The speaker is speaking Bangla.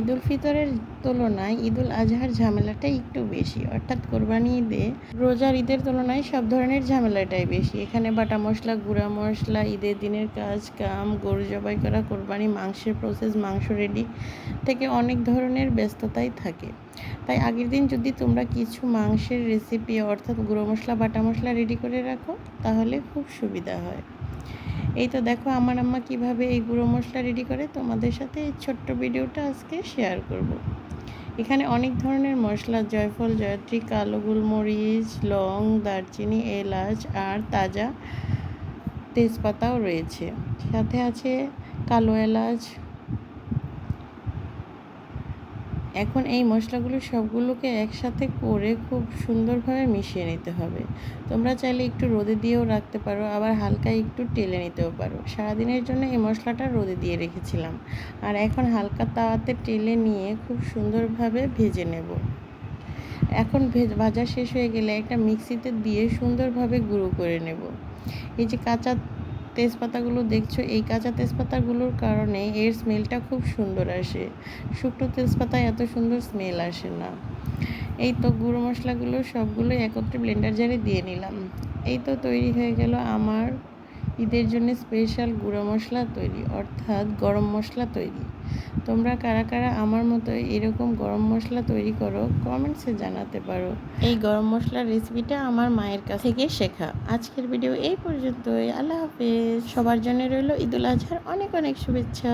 ঈদুল ফিতরের তুলনায় ঈদুল আজহার ঝামেলাটা একটু বেশি। অর্থাৎ কোরবানি ঈদে রোজার ঈদের তুলনায় সব ধরনের ঝামেলাটাই বেশি। এখানে বাটা মশলা, গুঁড়া মশলা, ঈদের দিনের কাজ, কাম, গরু জবাই করা, কোরবানি, মাংসের প্রসেস মাংস রেডি থেকে অনেক ধরনের ব্যস্ততাই থাকে। তাই আগের দিন যদি তোমরা কিছু মাংসের রেসিপি অর্থাৎ গুঁড়ো মশলা, বাটা মশলা রেডি করে রাখো, তাহলে খুব সুবিধা হয়। এই তো দেখো আমার আম্মা কীভাবে এই গুঁড়ো মশলা রেডি করে তোমাদের সাথে এই ছোট্ট ভিডিওটা আজকে শেয়ার করব। এখানে অনেক ধরনের মশলা, জয়ফল, জয়ত্রী, কালো গোলমরিচ, লং, দারচিনি, এলাচ আর তাজা তেজপাতাও রয়েছে সাথে আছে কালো এলাচ এখন এই মশলাগুলো সবগুলোকে একসাথে করে খুব সুন্দরভাবে মিশিয়ে নিতে হবে। তোমরা চাইলে একটু রোদে দিয়েও রাখতে পারো, আবার হালকা একটু টেলে নিতেও পারো। সারাদিনের জন্য এই মশলাটা রোদে দিয়ে রেখেছিলাম। আর এখন হালকা তাওয়াতে টেলে নিয়ে খুব সুন্দরভাবে ভেজে নেব। এখন ভাজা শেষ হয়ে গেলে একটা মিক্সিতে দিয়ে সুন্দরভাবে গুঁড়ো করে নেব। এই যে কাঁচা তেজপাতাগুলো দেখছ, এই কাঁচা তেজপাতাগুলোর কারণে এর স্মেলটা খুব সুন্দর আসে। শুকনো তেজপাতায় এত সুন্দর স্মেল আসে না। এই তো গুঁড়ো মশলাগুলো সবগুলো একত্রে ব্লেন্ডার জারে দিয়ে নিলাম। এই তো তৈরি হয়ে গেল আমার ঈদের জন্য স্পেশাল গুঁড়ো মশলা তৈরি, অর্থাৎ গরম মশলা তৈরি। তোমরা কারা কারা আমার মতো এরকম গরম মশলা তৈরি করো কমেন্টসে জানাতে পারো। এই গরম মশলার রেসিপিটা আমার মায়ের কাছ থেকে শেখা। আজকের ভিডিও এই পর্যন্তই। আল্লাহ হাফেজ। সবার জন্য রইল ঈদুল আজহার অনেক অনেক শুভেচ্ছা।